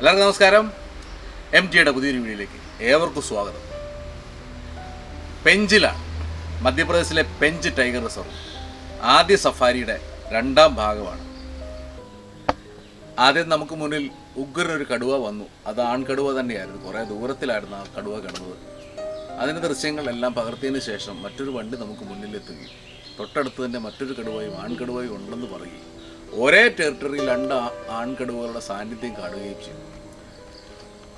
എല്ലാവർക്കും നമസ്കാരം. എം ടിയുടെ പുതിയൊരു വീഡിയോയിലേക്ക് ഏവർക്കും സ്വാഗതം. പെഞ്ചിലാണ് മധ്യപ്രദേശിലെ പെഞ്ച് ടൈഗർ റിസർവ് ആദ്യ സഫാരിയുടെ രണ്ടാം ഭാഗമാണ്. ആദ്യം നമുക്ക് മുന്നിൽ ഉഗ്രനൊരു കടുവ വന്നു. അത് ആൺകടുവ തന്നെയായിരുന്നു. കുറേ ദൂരത്തിലായിരുന്നു ആ കടുവ കിടന്നത്. അതിന്റെ ദൃശ്യങ്ങളെല്ലാം പകർത്തിയതിന് ശേഷം മറ്റൊരു വണ്ടി നമുക്ക് മുന്നിലെത്തുകയും തൊട്ടടുത്ത് തന്നെ മറ്റൊരു കടുവയും ആൺകടുവയും ഉണ്ടെന്ന് പറയുകയും ഒരേ ടെറിട്ടറിയിൽ രണ്ട് ആൺകടുവകളുടെ സാന്നിധ്യം കാണുകയും ചെയ്തു.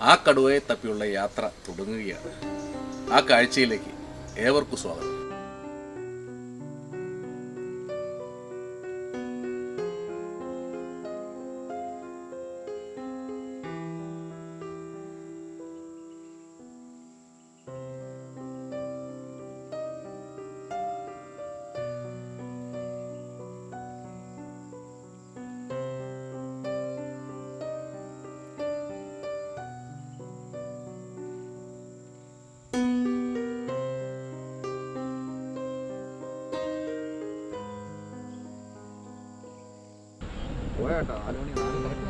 ആ കടുവയെ തപ്പിയുള്ള യാത്ര തുടങ്ങുകയാണ്. ആ കാഴ്ചയിലേക്ക് ഏവർക്കും സ്വാഗതം. ये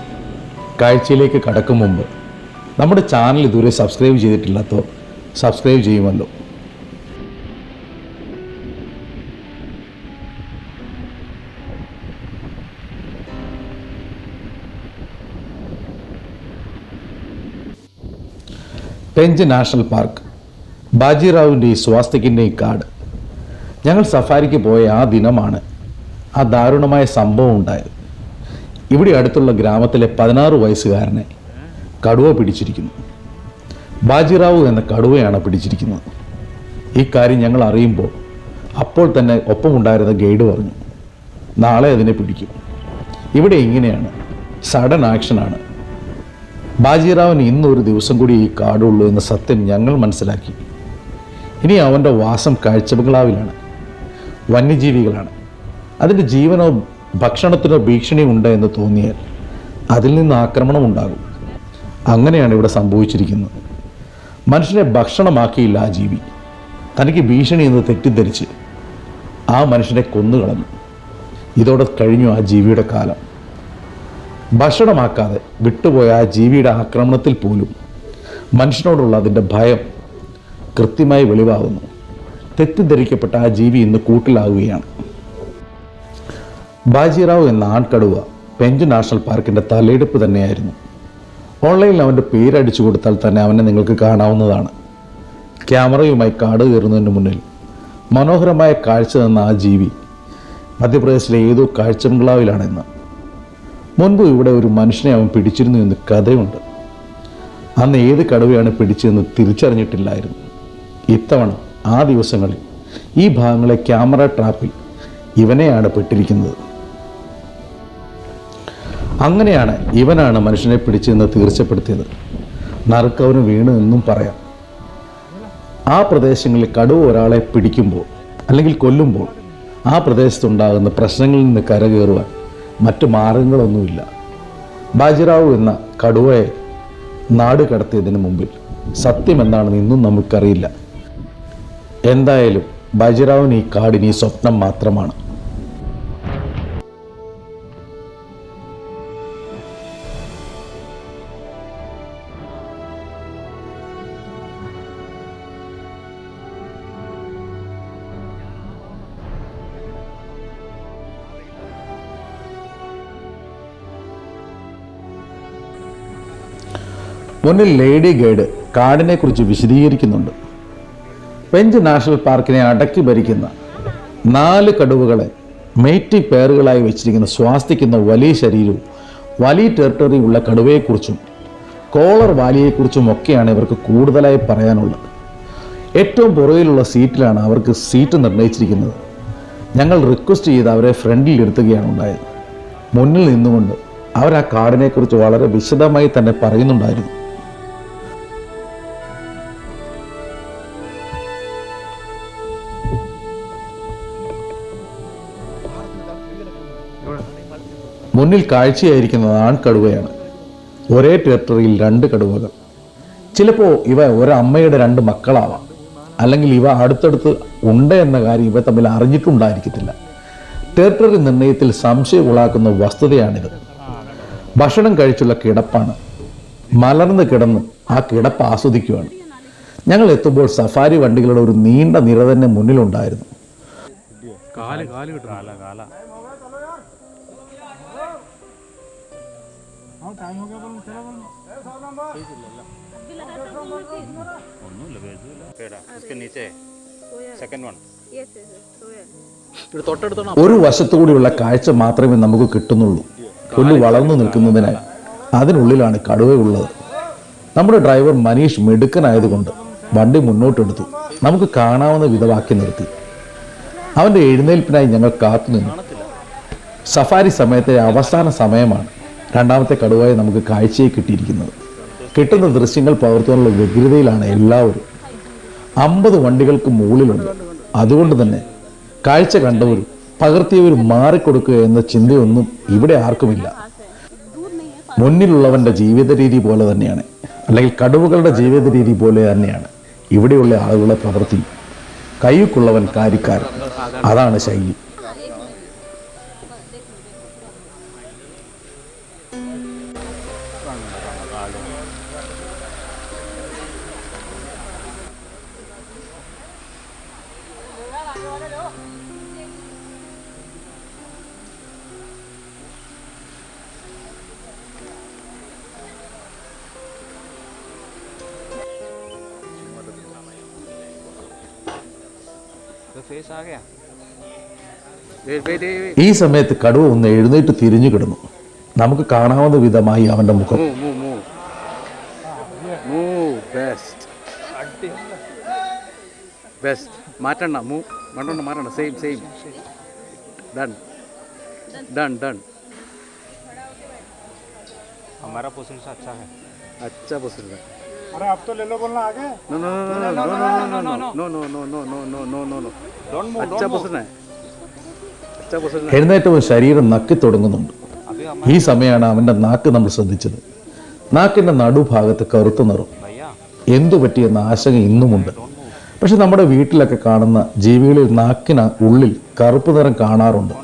കാഴ്ചയിലേക്ക് കടക്കും മുമ്പ് നമ്മുടെ ചാനൽ ഇതുവരെ സബ്സ്ക്രൈബ് ചെയ്തിട്ടില്ലാത്തോ സബ്സ്ക്രൈബ് ചെയ്യുമല്ലോ. പെഞ്ച് നാഷണൽ പാർക്ക് ബാജിറാവുവിന്റെയും സ്വാസ്തിക്കിന്റെയും കാട്. ഞങ്ങൾ സഫാരിക്ക് പോയ ആ ദിനമാണ് ആ ദാരുണമായ സംഭവം ഉണ്ടായത്. ഇവിടെ അടുത്തുള്ള ഗ്രാമത്തിലെ പതിനാറ് വയസ്സുകാരനെ കടുവ പിടിച്ചിരിക്കുന്നു. ബാജിറാവു എന്ന കടുവയാണ് പിടിച്ചിരിക്കുന്നത്. ഈ കാര്യം ഞങ്ങൾ അറിയുമ്പോൾ അപ്പോൾ തന്നെ ഒപ്പമുണ്ടായിരുന്ന ഗൈഡ് പറഞ്ഞു നാളെ അതിനെ പിടിക്കും. ഇവിടെ ഇങ്ങനെയാണ് സഡൻ ആക്ഷനാണ്. ബാജിറാവിന് ഇന്നൊരു ദിവസം കൂടി ഈ കാടുള്ളൂ എന്ന സത്യം ഞങ്ങൾ മനസ്സിലാക്കി. ഇനി അവന്റെ വാസം കാഴ്ചബംഗ്ലാവിലാണ് വന്യജീവികളാണ്. അതിന്റെ ജീവനോ ഭക്ഷണത്തിനോ ഭീഷണി ഉണ്ട് എന്ന് തോന്നിയാൽ അതിൽ നിന്ന് ആക്രമണം ഉണ്ടാകും. അങ്ങനെയാണ് ഇവിടെ സംഭവിച്ചിരിക്കുന്നത്. മനുഷ്യനെ ഭക്ഷണമാക്കിയില്ല ആ ജീവി. തനിക്ക് ഭീഷണി എന്ന് തെറ്റിദ്ധരിച്ച് ആ മനുഷ്യനെ കൊന്നുകളഞ്ഞു ഇതോടെ കഴിഞ്ഞു ആ ജീവിയുടെ കാലം. ഭക്ഷണമാക്കാതെ വിട്ടുപോയ ആ ജീവിയുടെ ആക്രമണത്തിൽ പോലും മനുഷ്യനോടുള്ള അതിന്റെ ഭയം കൃത്യമായി വെളിവാകുന്നു. തെറ്റിദ്ധരിക്കപ്പെട്ട ആ ജീവി ഇന്ന് കൂട്ടിലാവുകയാണ് ബാജിറാവു എന്ന ആൺകടുവ പെഞ്ച് നാഷണൽ പാർക്കിന്റെ തലയെടുപ്പ് തന്നെയായിരുന്നു. ഓൺലൈനിൽ അവന്റെ പേരടിച്ചു കൊടുത്താൽ തന്നെ അവനെ നിങ്ങൾക്ക് കാണാവുന്നതാണ്. ക്യാമറയുമായി കാട് കയറുന്നതിന് മുന്നിൽ മനോഹരമായ കാഴ്ച തന്ന ആ ജീവി മധ്യപ്രദേശിലെ ഏതോ കാഴ്ചബംഗ്ലാവിലാണെന്ന്. മുൻപ് ഇവിടെ ഒരു മനുഷ്യനെ അവൻ പിടിച്ചിരുന്നു എന്ന് കഥയുണ്ട്. അന്ന് ഏത് കടുവയാണ് പിടിച്ചതെന്ന് തിരിച്ചറിഞ്ഞിട്ടില്ലായിരുന്നു. ഇത്തവണ ആ ദിവസങ്ങളിൽ ഈ ഭാഗങ്ങളെ ക്യാമറ ട്രാപ്പിൽ ഇവനെയാണ് പെട്ടിരിക്കുന്നത്. അങ്ങനെയാണ് ഇവനാണ് മനുഷ്യനെ പിടിച്ചെന്ന് തീർച്ചപ്പെടുത്തിയത്. നറുക്കവന് വീണു എന്നും പറയാം. ആ പ്രദേശങ്ങളിൽ കടുവ ഒരാളെ പിടിക്കുമ്പോൾ അല്ലെങ്കിൽ കൊല്ലുമ്പോൾ ആ പ്രദേശത്തുണ്ടാകുന്ന പ്രശ്നങ്ങളിൽ നിന്ന് കരകയറുവാൻ മറ്റു മാർഗങ്ങളൊന്നുമില്ല. ബാജിറാവു എന്ന കടുവയെ നാട് കടത്തിയതിന് മുമ്പിൽ സത്യം എന്താണെന്ന് ഇന്നും നമുക്കറിയില്ല എന്തായാലും ബാജിറാവിന് ഈ കാടിന് ഈ സ്വപ്നം മാത്രമാണ്. മുന്നിൽ ലേഡി ഗൈഡ് കാടിനെ കുറിച്ച് വിശദീകരിക്കുന്നുണ്ട്. പെഞ്ച് നാഷണൽ പാർക്കിനെ അടക്കി ഭരിക്കുന്ന നാല് കടുവകളെ മേറ്റി പേറുകളായി വെച്ചിരിക്കുന്ന സ്വാസ്തിക്കുന്ന വലിയ ശരീരവും വലിയ ടെറിട്ടറി ഉള്ള കടുവയെക്കുറിച്ചും കോളർ വാലിയെക്കുറിച്ചും ഒക്കെയാണ് ഇവർക്ക് കൂടുതലായി പറയാനുള്ളത്. ഏറ്റവും പുറകിലുള്ള സീറ്റിലാണ് അവർക്ക് സീറ്റ് നിർണയിച്ചിരിക്കുന്നത്. ഞങ്ങൾ റിക്വസ്റ്റ് ചെയ്ത് അവരെ ഫ്രണ്ടിൽ ഇരുത്തുകയാണ് ഉണ്ടായത്. മുന്നിൽ നിന്നുകൊണ്ട് അവർ ആ കാടിനെക്കുറിച്ച് വളരെ വിശദമായി തന്നെ പറയുന്നുണ്ടായിരുന്നു. മുന്നിൽ കാഴ്ചയായിരിക്കുന്നത് ആൺകടുവയാണ്. ഒരേ ടെറിട്ടറിയിൽ രണ്ട് കടുവകൾ. ചിലപ്പോൾ ഇവ ഒരമ്മയുടെ രണ്ട് മക്കളാവാം. അല്ലെങ്കിൽ ഇവ അടുത്തടുത്ത് ഉണ്ട് എന്ന കാര്യം ഇവ തമ്മിൽ അറിഞ്ഞിട്ടുണ്ടായിരിക്കത്തില്ല. ടെറിട്ടറി നിർണയത്തിൽ സംശയം ഉളാക്കുന്ന വസ്തുതയാണിത്. ഭക്ഷണം കഴിച്ചുള്ള കിടപ്പാണ്. മലർന്ന് കിടന്ന് ആ കിടപ്പ് ആസ്വദിക്കുകയാണ് ഞങ്ങൾ എത്തുമ്പോൾ സഫാരി വണ്ടികളുടെ ഒരു നീണ്ട നിര തന്നെ മുന്നിലുണ്ടായിരുന്നു. കാൽ കാൽ കിട്ടും കാല കാല ഒന്നുമില്ല വേദില്ല പേടാ इसके नीचे second one Yes, yes, yes. Soya. ഇവിടെ തൊട്ടടുത്താണ് ഒരു വശത്തുകൂടിയുള്ള കാഴ്ച മാത്രമേ നമുക്ക് കിട്ടുന്നുള്ളൂ പുല്ല് വളർന്നു നിൽക്കുന്നതിനാൽ അതിനുള്ളിലാണ് കടുവയുള്ളത് നമ്മുടെ ഡ്രൈവർ മനീഷ് മിടുക്കനായതുകൊണ്ട് വണ്ടി മുന്നോട്ടെടുത്തു നമുക്ക് കാണാവുന്ന വിധമാക്കി നിർത്തി അവൻ്റെ എഴുന്നേൽപ്പിനായി ഞങ്ങൾ കാത്തുനിന്നു സഫാരി സമയത്തെ അവസാന സമയമാണ് രണ്ടാമത്തെ കടുവായി നമുക്ക് കാഴ്ചയെ കിട്ടിയിരിക്കുന്നത്. കിട്ടുന്ന ദൃശ്യങ്ങൾ പകർത്താനുള്ള വ്യഗ്രതയിലാണ് എല്ലാവരും. അമ്പത് വണ്ടികൾക്ക് മുകളിലുണ്ട്. അതുകൊണ്ട് തന്നെ കാഴ്ച കണ്ടവരും പകർത്തിയവരും മാറിക്കൊടുക്കുക എന്ന ചിന്തയൊന്നും ഇവിടെ ആർക്കുമില്ല. മുന്നിലുള്ളവന്റെ ജീവിത രീതി പോലെ തന്നെയാണ്. അല്ലെങ്കിൽ കടുവകളുടെ ജീവിത രീതി പോലെ തന്നെയാണ്. ഇവിടെയുള്ള ആളുകളെ പ്രവൃത്തി കൈക്കുള്ളവൻ കാര്യക്കാരൻ. അതാണ് ശൈലി. ഈ സമയത്ത് കടുവ ഒന്ന് എഴുന്നേറ്റ് തിരിഞ്ഞു കിടന്നു നമുക്ക് കാണാവുന്ന വിധമായി അവന്റെ മുഖം move move move move best best മാറ്റണ്ട move വേണ്ട മാറ്റണ്ട same same done done done हमारा पोजिशन से अच्छा है अच्छा पसंद है अरे अब तो ले लो बोलना आगे no no no no no no no no no no no no no no no don't move अच्छा पसंद है अच्छा पसंद है എഴുന്നേറ്റവും ശരീരം നക്കി തുടങ്ങുന്നുണ്ട് अभी हम ഈ സമയമാണ് അവന്റെ നാക്ക് നമ്മൾ ശ്രദ്ധിച്ചത് നാക്കിന്റെ നടുഭാഗത്ത് കറുത്ത നിറം भैया എന്തു പറ്റിയെന്ന ആശങ്ക ഇന്നുമുണ്ട് പക്ഷെ നമ്മുടെ വീട്ടിലൊക്കെ കാണുന്ന ജീവികളിൽ നാക്കിന് ഉള്ളിൽ കറുപ്പ് നിറം കാണാറുണ്ട്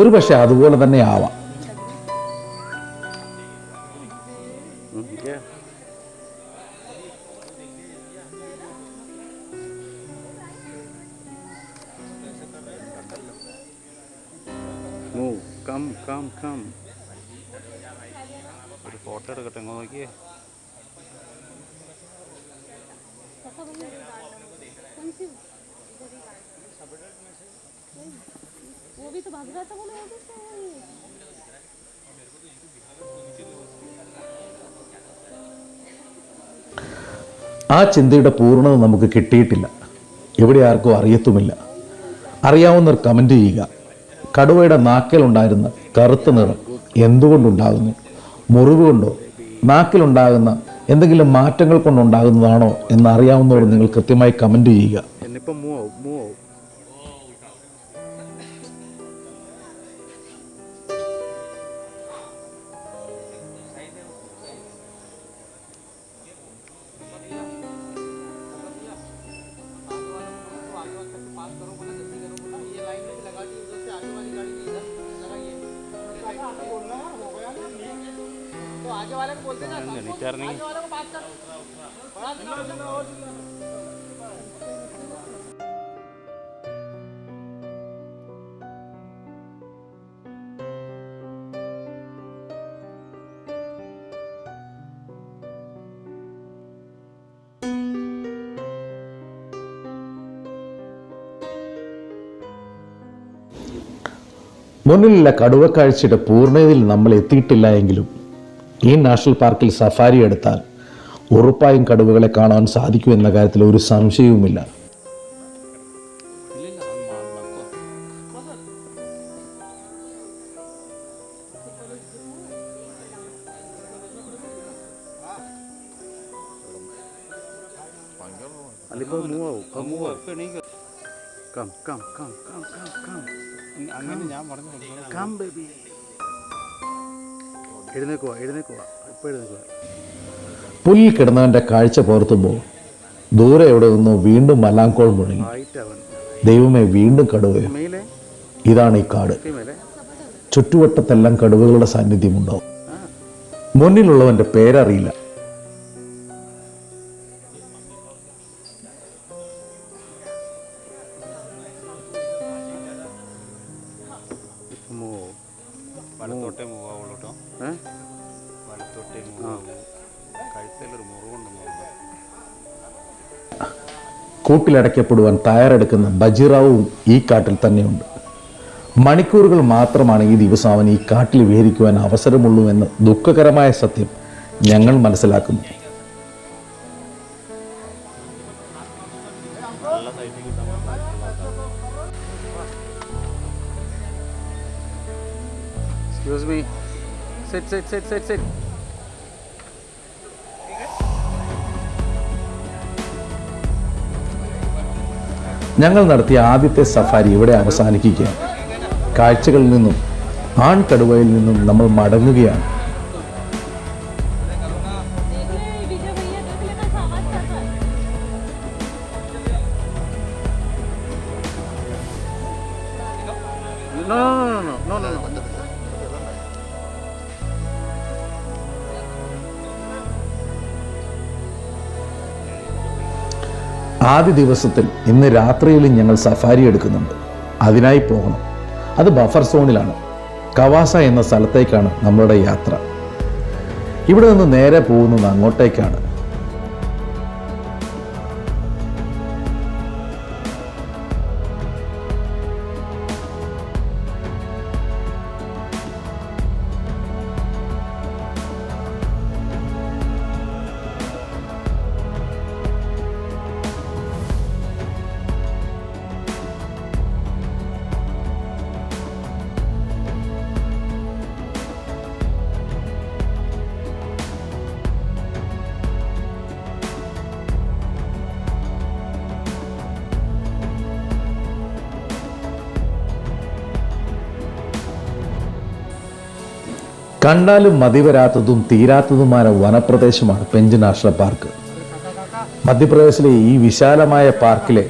ഒരു പക്ഷെ അതുപോലെ തന്നെ ആവാം वो भी तो भाग रहा था बोले वो कैसे है ये? ആ ചിന്തയുടെ പൂർണ്ണത നമുക്ക് കിട്ടിയിട്ടില്ല എവിടെ ആർക്കും അറിയത്തുമില്ല അറിയാവുന്നവർ കമൻ്റ് ചെയ്യുക കടുവയുടെ നാക്കിലുണ്ടായിരുന്ന കറുത്ത നിറം എന്തുകൊണ്ടുണ്ടാകുന്നു മുറിവ് കൊണ്ടോ നാക്കിലുണ്ടാകുന്ന എന്തെങ്കിലും മാറ്റങ്ങൾ കൊണ്ടുണ്ടാകുന്നതാണോ എന്ന് അറിയാവുന്നവർ നിങ്ങൾ കൃത്യമായി കമൻ്റ് ചെയ്യുക तो आगे वाले को बोलते ना विचार नहीं മുന്നിലുള്ള കടുവക്കാഴ്ചയുടെ പൂർണതയിൽ നമ്മൾ എത്തിയിട്ടില്ല എങ്കിലും ഈ നാഷണൽ പാർക്കിൽ സഫാരി എടുത്താൽ ഉറപ്പായും കടുവകളെ കാണാൻ സാധിക്കും എന്ന കാര്യത്തിൽ ഒരു സംശയവുമില്ല. അല്ലിപ്പോൾ come come come come come come അങ്ങനെ ഞാൻ പറഞ്ഞു കം ബേബി പുല്ലിൽ കിടന്നവന്റെ കാഴ്ച പോർത്തുമ്പോൾ ദൂരെ എവിടെ നിന്ന് വീണ്ടും മലാങ്കോൾ മുഴങ്ങി. ദൈവമേ വീണ്ടും കടുവയോ ഇതാണ് ഈ കാട്. ചുറ്റുവട്ടത്തെല്ലാം കടുവകളുടെ സാന്നിധ്യമുണ്ടാവും. മുന്നിലുള്ളവന്റെ പേരറിയില്ല. കൂട്ടിലടയ്ക്കപ്പെടുവാൻ തയ്യാറെടുക്കുന്ന ബജിറാവും ഈ കാട്ടിൽ തന്നെയുണ്ട്. മണിക്കൂറുകൾ മാത്രമാണ് ഈ ദിവസം അവൻ ഈ കാട്ടിൽ വിഹരിക്കുവാൻ അവസരമുള്ളൂ എന്ന ദുഃഖകരമായ സത്യം ഞങ്ങൾ മനസ്സിലാക്കുന്നു. കിട്ടാൻ എക്സ്ക്യൂസ് മീ സെറ്റ് സെറ്റ് ഞങ്ങൾ നടത്തിയ ആദ്യത്തെ സഫാരി ഇവിടെ അവസാനിക്കുകയാണ്. കാഴ്ചകളിൽ നിന്നും ആൺകടുവയിൽ നിന്നും നമ്മൾ മടങ്ങുകയാണ്. ആദ്യ ദിവസത്തിൽ ഇന്ന് രാത്രിയിൽ ഞങ്ങൾ സഫാരി എടുക്കുന്നുണ്ട്. അതിനായി പോകണം. അത് ബഫർ സോണിലാണ്. കവാസ എന്ന സ്ഥലത്തേക്കാണ് നമ്മളുടെ യാത്ര. ഇവിടെ നിന്ന് നേരെ പോകുന്നത് അങ്ങോട്ടേക്കാണ്. കണ്ടാലും മതിവരാത്തതും തീരാത്തതുമായ വനപ്രദേശമാണ് പെഞ്ച് നാഷണൽ പാർക്ക്. മധ്യപ്രദേശിലെ ഈ വിശാലമായ പാർക്കിലെ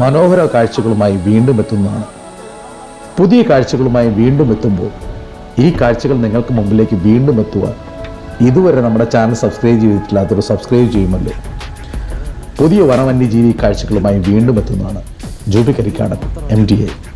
മനോഹര കാഴ്ചകളുമായി വീണ്ടും എത്തുന്നതാണ്. പുതിയ കാഴ്ചകളുമായി വീണ്ടും എത്തുമ്പോൾ ഈ കാഴ്ചകൾ നിങ്ങൾക്ക് മുമ്പിലേക്ക് വീണ്ടും എത്തുവാൻ ഇതുവരെ നമ്മുടെ ചാനൽ സബ്സ്ക്രൈബ് ചെയ്തിട്ടില്ലാത്തവർ സബ്സ്ക്രൈബ് ചെയ്യുമല്ലോ. പുതിയ വനവന്യജീവി കാഴ്ചകളുമായി വീണ്ടും എത്തുന്നതാണ്. Jubi M D A